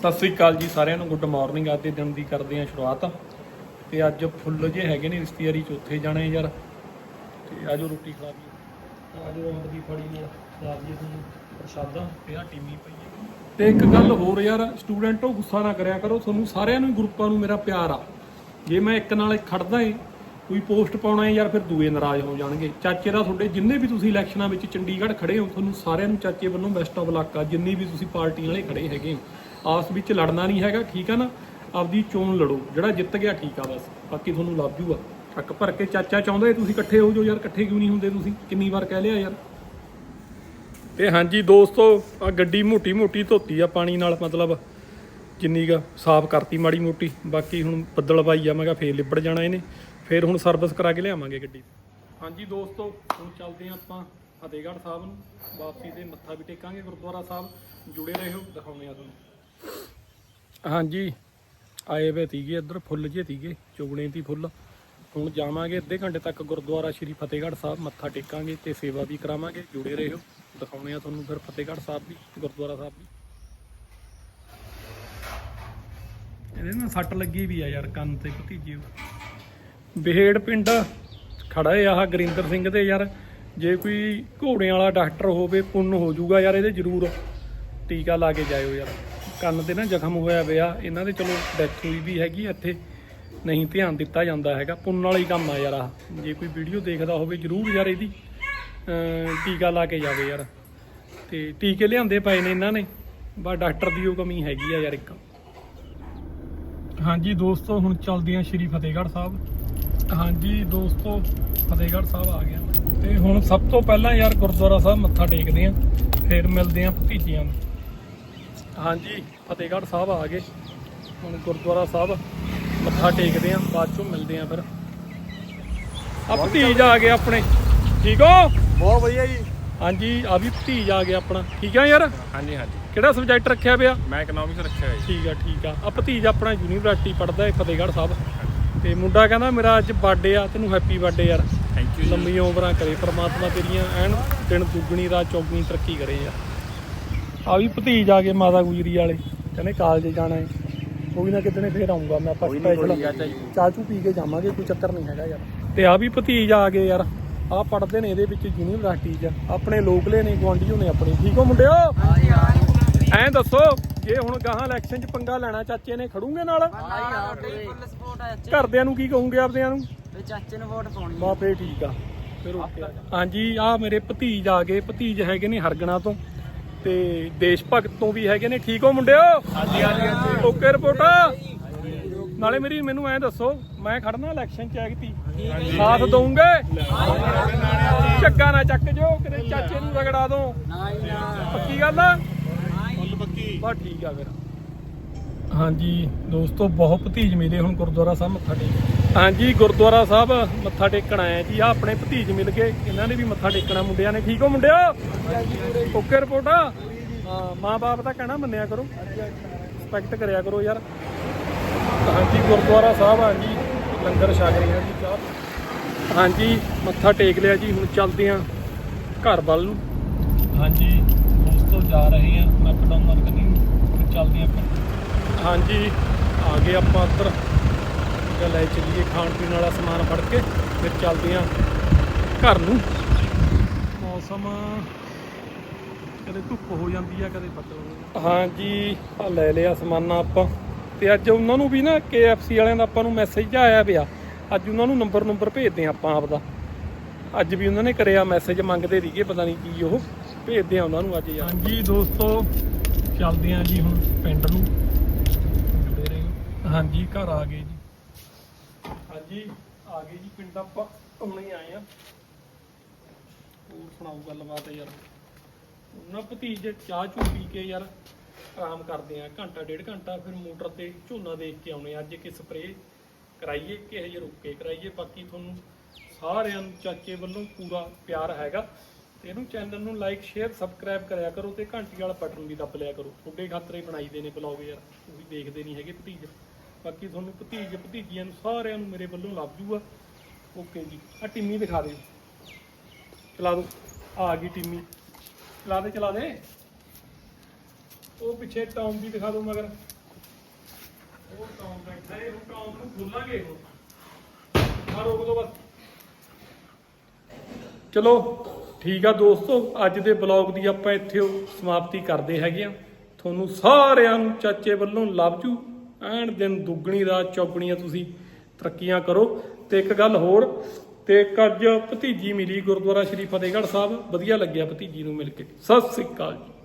ਸਤਿ ਸ੍ਰੀ ਅਕਾਲ ਜੀ ਸਾਰਿਆਂ ਨੂੰ ਗੁੱਡ ਮਾਰਨਿੰਗ ਅੱਜ ਦੇ ਦਿਨ ਦੀ ਕਰਦੇ ਹਾਂ ਸ਼ੁਰੂਆਤ। ਤੇ ਅੱਜ ਫੁੱਲ ਜੇ ਹੈਗੇ ਨੇ ਰਿਸ਼ਤੇਦਾਰੀ ਚ, ਉੱਥੇ ਜਾਣਾ ਹੈ ਯਾਰ। ਤੇ ਆਜੋ ਰੋਟੀ ਖਾ ਲਈਏ ਆਜੋ ਅੰਬ ਦੀ ਫੜੀ ਨਾਲ ਖਾ ਲਈਏ ਤੁਹਾਨੂੰ ਪ੍ਰਸ਼ਾਦਾ। ਤੇ ਆ ਟੀਮੀ ਪਈ ਤੇ ਇੱਕ ਗੱਲ ਹੋਰ ਯਾਰ ਸਟੂਡੈਂਟੋ ਗੁੱਸਾ ਨਾ ਕਰਿਆ ਕਰੋ, ਤੁਹਾਨੂੰ ਸਾਰਿਆਂ ਨੂੰ, ਗਰੁੱਪਾਂ ਨੂੰ ਮੇਰਾ ਪਿਆਰ ਆ। ਜੇ ਮੈਂ ਇੱਕ ਨਾਲ ਖੜਦਾ ਏ, ਕੋਈ ਪੋਸਟ ਪਾਉਣਾ ਹੈ ਯਾਰ ਫਿਰ ਦੂਏ ਨਾਰਾਜ਼ ਹੋ ਜਾਣਗੇ। ਚਾਚੇ ਦਾ ਤੁਹਾਡੇ ਜਿੰਨੇ ਵੀ ਤੁਸੀਂ ਇਲੈਕਸ਼ਨਾਂ ਵਿੱਚ ਚੰਡੀਗੜ੍ਹ ਖੜੇ ਹੋ, ਤੁਹਾਨੂੰ ਸਾਰਿਆਂ ਨੂੰ ਚਾਚੇ ਵੱਲੋਂ ਬੈਸਟ ਆਫ ਲੱਕ ਆ, ਜਿੰਨੀ ਵੀ ਤੁਸੀਂ ਪਾਰਟੀ ਵਾਲੇ ਖੜੇ ਹੈਗੇ ਹੋ। ਆਪਸ ਵਿੱਚ ਲੜਨਾ ਨਹੀਂ ਹੈਗਾ, ਠੀਕ ਆ ਨਾ? ਆਪਦੀ ਚੋਣ ਲੜੋ, ਜਿਹੜਾ ਜਿੱਤ ਗਿਆ ਠੀਕ ਆ ਬਸ। ਬਾਕੀ ਤੁਹਾਨੂੰ ਲੱਭ ਜੂਗਾ। ਟੱਕ ਭਰ ਕੇ ਚਾਚਾ ਚਾਹੁੰਦਾ ਤੁਸੀਂ ਇਕੱਠੇ ਹੋ ਜਾਓ ਯਾਰ, ਇਕੱਠੇ ਕਿਉਂ ਨਹੀਂ ਹੁੰਦੇ ਤੁਸੀਂ? ਕਿੰਨੀ ਵਾਰ ਕਹਿ ਲਿਆ ਯਾਰ? ਤੇ ਹਾਂਜੀ ਦੋਸਤੋ, ਆ ਗੱਡੀ ਮੋਟੀ ਮੋਟੀ ਧੋਤੀ ਆ ਪਾਣੀ ਨਾਲ, ਮਤਲਬ ਜਿੰਨੀ ਗਾ ਸਾਫ਼ ਕਰਤੀ ਮਾੜੀ ਮੋਟੀ। ਬਾਕੀ ਹੁਣ ਬੱਦਲ ਪਾਈ ਆ, ਮੈਂ ਕਿਹਾ ਫੇਰ ਲਿਬੜ ਜਾਣਾ ਇਹਨੇ। ਫੇਰ ਹੁਣ ਸਰਵਿਸ ਕਰਾ ਕੇ ਲਿਆਵਾਂਗੇ ਗੱਡੀ। ਹਾਂਜੀ ਦੋਸਤੋ, ਹੁਣ ਚੱਲਦੇ ਹਾਂ ਆਪਾਂ ਫਤਿਹਗੜ੍ਹ ਸਾਹਿਬ ਨੂੰ। ਵਾਪਸੀ ਤੇ ਮੱਥਾ ਵੀ ਟੇਕਾਂਗੇ ਗੁਰਦੁਆਰਾ ਸਾਹਿਬ। ਜੁੜੇ ਰਹੋ, ਦਿਖਾਉਂਦੇ ਆ ਤੁਹਾਨੂੰ। ਹਾਂਜੀ। ਆਏ ਵੇ ਤੀਗੇ ਇੱਧਰ, ਫੁੱਲ ਜੇ ਤੀਗੇ, ਚੁਗਣੇ ਦੀ ਫੁੱਲ। ਹੁਣ ਜਾਵਾਂਗੇ ਅੱਧੇ ਘੰਟੇ ਤੱਕ ਗੁਰਦੁਆਰਾ ਸ਼੍ਰੀ ਫਤਿਹਗੜ੍ਹ ਸਾਹਿਬ, ਮੱਥਾ ਟੇਕਾਂਗੇ ਤੇ ਸੇਵਾ ਵੀ ਕਰਾਵਾਂਗੇ। ਜੁੜੇ ਰਹੋ। ਦਿਖਾਉਣੇ ਆ ਤੁਹਾਨੂੰ ਫਿਰ ਫਤਿਹਗੜ੍ਹ ਸਾਹਿਬ ਵੀ, ਗੁਰਦੁਆਰਾ ਸਾਹਿਬ ਵੀ। ਇਹਦੇ ਨਾਲ ਸੱਟ ਲੱਗੀ ਵੀ ਆ ਯਾਰ, ਕੰਨ ਤੇ ਭਤੀਜੇ ਬਿਹੇੜ ਪਿੰਡ ਖੜਾ ਏ ਆਹ ਗਰਿੰਦਰ ਸਿੰਘ ਦੇ ਯਾਰ। ਜੇ ਕੋਈ ਘੋੜਿਆਂ ਵਾਲਾ ਡਾਕਟਰ ਹੋਵੇ, ਪੁੰਨ ਹੋ ਜਾਊਗਾ ਯਾਰ, ਇਹਦੇ ਜ਼ਰੂਰ। ਟੀਕਾ ਲਾ ਕੇ ਜਾਇਓ ਯਾਰ। ਕੰਨ ਤੇ ਨਾ ਜ਼ਖਮ ਹੋਇਆ ਪਿਆ। ਇਹਨਾਂ ਦੇ ਚਲੋ ਡੈਥ ਹੋਈ ਵੀ ਹੈਗੀ, ਇੱਥੇ ਨਹੀਂ ਧਿਆਨ ਦਿੱਤਾ ਜਾਂਦਾ ਹੈਗਾ। ਪੁੰਨ ਵਾਲਾ ਹੀ ਕੰਮ ਆ ਯਾਰ ਆਹ। ਜੇ ਕੋਈ ਵੀਡੀਓ ਦੇਖਦਾ ਹੋਵੇ ਜ਼ਰੂਰ ਯਾਰ ਇਹਦੀ ਟੀਕਾ ਲਾ ਕੇ ਜਾਵੇ ਯਾਰ। ਤੇ ਟੀਕੇ ਲਿਆਂਦੇ ਪਏ ਨੇ ਇਹਨਾਂ ਨੇ, ਬਸ ਡਾਕਟਰ ਦੀ ਉਹ ਕਮੀ ਹੈਗੀ ਆ ਯਾਰ ਇੱਕ। ਹਾਂਜੀ ਦੋਸਤੋ, ਹੁਣ ਚੱਲਦੇ ਹਾਂ ਸ਼੍ਰੀ ਫਤਿਹਗੜ੍ਹ ਸਾਹਿਬ। ਹਾਂਜੀ ਦੋਸਤੋ, ਫਤਿਹਗੜ੍ਹ ਸਾਹਿਬ ਆ ਗਿਆ। ਤੇ ਹੁਣ ਸਭ ਤੋਂ ਪਹਿਲਾਂ ਯਾਰ ਗੁਰਦੁਆਰਾ ਸਾਹਿਬ ਮੱਥਾ ਟੇਕਦੇ ਆਂ, ਫਿਰ ਮਿਲਦੇ ਆਂ ਭਤੀਜਿਆਂ ਨੂੰ। ਹਾਂਜੀ ਫਤਿਹਗੜ੍ਹ ਸਾਹਿਬ ਆ ਗਏ। ਹੁਣ ਗੁਰਦੁਆਰਾ ਸਾਹਿਬ ਮੱਥਾ ਟੇਕਦੇ ਆਂ ਬਾਅਦ ਚੋਂ ਮਿਲਦੇ ਆਂ ਫਿਰ। ਆ ਭਤੀਜ ਆ ਗਏ ਆਪਣੇ। ਠੀਕ ਹੋ? ਬਹੁਤ ਵਧੀਆ ਜੀ। ਹਾਂਜੀ ਆ ਵੀ ਭਤੀਜ ਆ ਗਿਆ ਆਪਣਾ। ਠੀਕ ਆ ਯਾਰ? ਹਾਂਜੀ ਹਾਂਜੀ। ਕਿਹੜਾ ਸਬਜੈਕਟ ਰੱਖਿਆ ਪਿਆ? ਮੈਂ ਇਕਨੋਮਿਕਸ ਰੱਖਿਆ ਜੀ। ਠੀਕ ਆ ਠੀਕ ਆ। ਆ ਭਤੀਜ ਆਪਣਾ ਯੂਨੀਵਰਸਿਟੀ ਪੜਦਾ ਹੈ ਫਤਿਹਗੜ੍ਹ ਸਾਹਿਬ। ਤੇ ਮੁੰਡਾ ਕਹਿੰਦਾ ਮੇਰਾ ਅੱਜ ਬਰਥਡੇ ਆ ਤੈਨੂੰ ਹੈਪੀ ਬਰਥਡੇ ਯਾਰ। ਥੈਂਕ ਯੂ ਲੰਮੀਆਂ ਉਮਰਾਂ ਕਰੇ ਪ੍ਰਮਾਤਮਾ ਤੇਰੀਆਂ ਐਨ ਦਿਨ ਦੁੱਗਣੀ ਰਾਤ ਚੌਗਣੀ ਤਰੱਕੀ ਕਰੇ ਯਾਰ। ਆ ਵੀ ਭਤੀਜ ਆ ਗਏ ਮਾਤਾ ਗੁਜਰੀ ਵਾਲੇ। ਕਹਿੰਦੇ ਕਾਲਜ ਜਾਣਾ ਹੈ। ਕੋਈ ਨਾ ਕਿਤੇ ਫੇਰ ਆਉਂਗਾ ਮੈਂ ਆਪਾਂ ਸਪੈਸ਼ਲ ਚਾਚੂ ਪੀ ਕੇ ਜਾਵਾਂਗੇ ਕੋਈ ਚੱਕਰ ਨਹੀਂ ਹੈਗਾ ਯਾਰ। ਤੇ ਆ ਵੀ ਭਤੀਜ ਆ ਗਏ ਯਾਰ। ਆ ਪੜਦੇ ਨੇ ਇਹਦੇ ਵਿੱਚ ਯੂਨੀਵਰਸਿਟੀ 'ਚ। ਆਪਣੇ ਲੋਕਲੇ ਨੇ ਗੁਆਂਢੀਓ ਨੇ ਆਪਣੇ। ਠੀਕ ਹੋ ਮੁੰਡਿਓ? ਐਂ ਦੱਸੋ ਜੇ ਹੁਣ ਗਾਹਾਂ ਇਲੈਕਸ਼ਨ 'ਚ ਪੰਗਾ ਲੈਣਾ ਚਾਚੇ ਨੇ ਖੜੂਗੇ ਨਾਲ? ਘਰਦਿਆਂ ਨੂੰ ਕੀ ਕਹੋਗੇ ਆਪਦਿਆਂ ਨੂੰ? ਤੇ ਚਾਚੇ ਨੂੰ ਵੋਟ ਪਾਉਣੀ ਬਾ ਠੀਕ ਆ। ਫਿਰ ਓਕੇ ਹਾਂਜੀ ਆ ਮੇਰੇ ਭਤੀਜ ਆ ਗਏ। ਭਤੀਜ ਹੈਗੇ ਨੇ ਹਰਗਣਾ ਤੋਂ। ਤੇ ਦੇਸ਼ ਭਗਤ ਤੋਂ ਵੀ ਹੈਗੇ ਨੇ। ਠੀਕ ਹੋ ਮੁੰਡਿਓ? ਹਾਂਜੀ ਹਾਂਜੀ ਓਕੇ ਰਿਪੋਰਟ। ਨਾਲੇ ਮੇਰੀ ਮੈਨੂੰ ਐਂ ਦੱਸੋ ਮੈਂ ਖੜਨਾ ਇਲੈਕਸ਼ਨ ਚ ਐਗਤੀ ਸਾਥ ਦਊਂਗੇ? ਚੱਗਾ ਨਾ ਚੱਕ ਜੋ ਕਿਤੇ ਚਾਚੇ ਨੂੰ ਰਗੜਾ ਦੋ। ਪੱਕੀ ਗੱਲ ਆ? ਫੁੱਲ ਪੱਕੀ। ਬਸ ਠੀਕ ਆ ਫਿਰ। ਹਾਂਜੀ ਦੋਸਤੋ ਬਹੁਤ ਭਤੀਜ ਮਿਲੇ ਹੁਣ ਗੁਰਦੁਆਰਾ ਸਾਹਿਬ ਮੱਥਾ ਟੇਕ ਹਾਂਜੀ ਗੁਰਦੁਆਰਾ ਸਾਹਿਬ ਮੱਥਾ ਟੇਕਣ ਆਏ ਆ ਜੀ। ਆ ਆਪਣੇ ਭਤੀਜ ਮਿਲ ਗਏ। ਇਹਨਾਂ ਨੇ ਵੀ ਮੱਥਾ ਟੇਕਣਾ ਮੁੰਡਿਆਂ ਨੇ। ਠੀਕ ਹੋ ਮੁੰਡਿਓ? Okay report. ਹਾਂ ਮਾਂ-ਬਾਪ ਦਾ ਕਹਿਣਾ ਮੰਨਿਆ ਕਰੋ। ਰਿਸਪੈਕਟ ਕਰਿਆ ਕਰੋ ਯਾਰ। ਹਾਂਜੀ ਗੁਰਦੁਆਰਾ ਸਾਹਿਬ ਆ ਜੀ। ਲੰਗਰ ਛਕ ਰਹੇ ਆ ਜੀ ਚਾਹ। ਹਾਂਜੀ ਮੱਥਾ ਟੇਕ ਲਿਆ ਜੀ। ਹੁਣ ਚੱਲਦੇ ਆ ਘਰ ਵੱਲ ਨੂੰ। ਹਾਂਜੀ ਦੋਸਤੋ ਜਾ ਰਹੇ ਆ। ਮੈਕਡੋਨ ਮਾਰਕੀਟਿੰਗ ਫਿਰ ਚੱਲਦੇ ਆ ਹਾਂਜੀ ਆ ਗਏ ਆਪਾਂ ਉੱਧਰ। ਤੇ ਲੈ ਚੱਲੀਏ ਖਾਣ ਪੀਣ ਵਾਲਾ ਸਮਾਨ ਫੜ ਕੇ ਫਿਰ ਚੱਲਦੇ ਆ ਘਰ ਨੂੰ। ਮੌਸਮ ਕਦੇ ਧੁੱਪ ਹੋ ਜਾਂਦੀ ਆ ਕਦੇ ਬੱਦਲ ਹੋ ਜਾਂਦਾ ਹਾਂਜੀ ਆ ਲੈ ਲਿਆ ਸਮਾਨਾ ਆਪਾਂ। ਤੇ ਅੱਜ ਉਹਨਾਂ ਨੂੰ ਵੀ ਨਾ KFC ਵਾਲਿਆਂ ਦਾ ਆਪਾਂ ਨੂੰ ਮੈਸੇਜ ਆਇਆ ਪਿਆ। ਅੱਜ ਉਹਨਾਂ ਨੂੰ ਨੰਬਰ ਨੰਬਰ ਭੇਜਦੇ ਆ ਆਪਾਂ ਆਪਦਾ। ਅੱਜ ਵੀ ਉਹਨਾਂ ਨੇ ਕਰਿਆ ਮੈਸੇਜ ਮੰਗਦੇ ਸੀਗੇ ਪਤਾ ਨਹੀਂ ਕੀ ਉਹ। ਭੇਜਦੇ ਆ ਉਹਨਾਂ ਨੂੰ ਅੱਜ ਯਾਰ ਹਾਂਜੀ ਦੋਸਤੋ ਚੱਲਦੇ ਆ ਜੀ ਹੁਣ ਪਿੰਡ ਨੂੰ। ਹਾਂਜੀ ਘਰ ਆ ਗਏ ਜੀ। ਹਾਂਜੀ, ਆ ਗਏ ਜੀ, ਪਿੰਡ ਆਪਾਂ ਹੁਣੇ ਆਏ ਆ ਹੋਰ ਸੁਣਾਓ ਗੱਲਬਾਤ ਯਾਰ। ਉਹਨਾਂ ਭਤੀਜ ਚਾਹ ਚੂ ਪੀ ਕੇ ਯਾਰ ਆਰਾਮ ਕਰਦੇ ਆ ਘੰਟਾ, ਡੇਢ ਘੰਟਾ ਫਿਰ ਮੋਟਰ ਤੇ ਝੋਨਾ ਦੇਖ ਕੇ ਆਉਣੇ ਅੱਜ ਕਿ ਸਪਰੇ ਕਰਾਈਏ ਕਿ ਹਜੇ ਰੁੱਕ ਕੇ ਕਰਾਈਏ। ਬਾਕੀ ਤੁਹਾਨੂੰ ਸਾਰਿਆਂ ਨੂੰ, ਚਾਚੇ ਵੱਲੋਂ ਪੂਰਾ ਪਿਆਰ ਹੈਗਾ। ਤੇ ਇਹਨੂੰ ਚੈਨਲ ਨੂੰ ਲਾਈਕ ਸ਼ੇਅਰ ਸਬਸਕ੍ਰਾਈਬ ਕਰਿਆ ਕਰੋ ਤੇ ਘੰਟੀ ਵਾਲਾ ਬਟਨ ਵੀ ਦੱਬ ਲਿਆ ਕਰੋ। ਤੁਹਾਡੇ ਖਾਤਰੇ ਬਣਾਈਦੇ ਨੇ ਬਲੌਗ ਯਾਰ। ਤੁਸੀਂ ਦੇਖਦੇ ਨਹੀਂ ਹੈਗੇ ਭਤੀਜ। ਬਾਕੀ ਤੁਹਾਨੂੰ ਭਤੀਜ ਭਤੀਜੀਆਂ ਨੂੰ ਸਾਰਿਆਂ ਨੂੰ ਮੇਰੇ ਵੱਲੋਂ ਲੱਭ ਜੂਗਾ। ਓਕੇ ਜੀ ਆ ਟਿੰਮੀ ਦਿਖਾ ਦਿਓ ਚਲਾ ਦੋ। ਆ ਗਈ ਟਿੰਮੀ। ਚਲਾ ਦੇ ਚਲਾ ਦੇ। ਉਹ ਪਿੱਛੇ ਟੌਮ ਵੀ ਦਿਖਾ ਦਿਓ ਮਗਰ। ਉਹ ਟੌਮ ਬੈਠਾ ਹੈ ਉਹ ਟੌਮ ਨੂੰ ਖੋਲਾਂਗੇ ਉਹ। ਆ ਰੋਕ ਦੋ ਬਸ। ਚਲੋ ਠੀਕ ਆ ਦੋਸਤੋ ਅੱਜ ਦੇ ਬਲੌਗ ਦੀ ਆਪਾਂ ਇੱਥੇ ਸਮਾਪਤੀ ਕਰਦੇ ਹੈਗੇ ਆ। ਤੁਹਾਨੂੰ ਸਾਰਿਆਂ ਨੂੰ ਚਾਚੇ ਵੱਲੋਂ ਲਵ ਯੂ ਐਨ ਦਿਨ ਦੁੱਗਣੀ ਰਾਤ ਚੌਗਣੀਆਂ ਤੁਸੀਂ ਤਰੱਕੀਆਂ ਕਰੋ। ਤੇ ਇੱਕ ਗੱਲ ਹੋਰ, ਤੇ ਇੱਕ ਅੱਜ ਭਤੀਜੀ ਮਿਲੀ ਗੁਰਦੁਆਰਾ ਸ਼੍ਰੀ ਫਤਿਹਗੜ੍ਹ ਸਾਹਿਬ। ਵਧੀਆ ਲੱਗਿਆ ਭਤੀਜੀ ਨੂੰ ਮਿਲ ਕੇ। ਸਤਿ ਸ੍ਰੀ ਅਕਾਲ ਜੀ।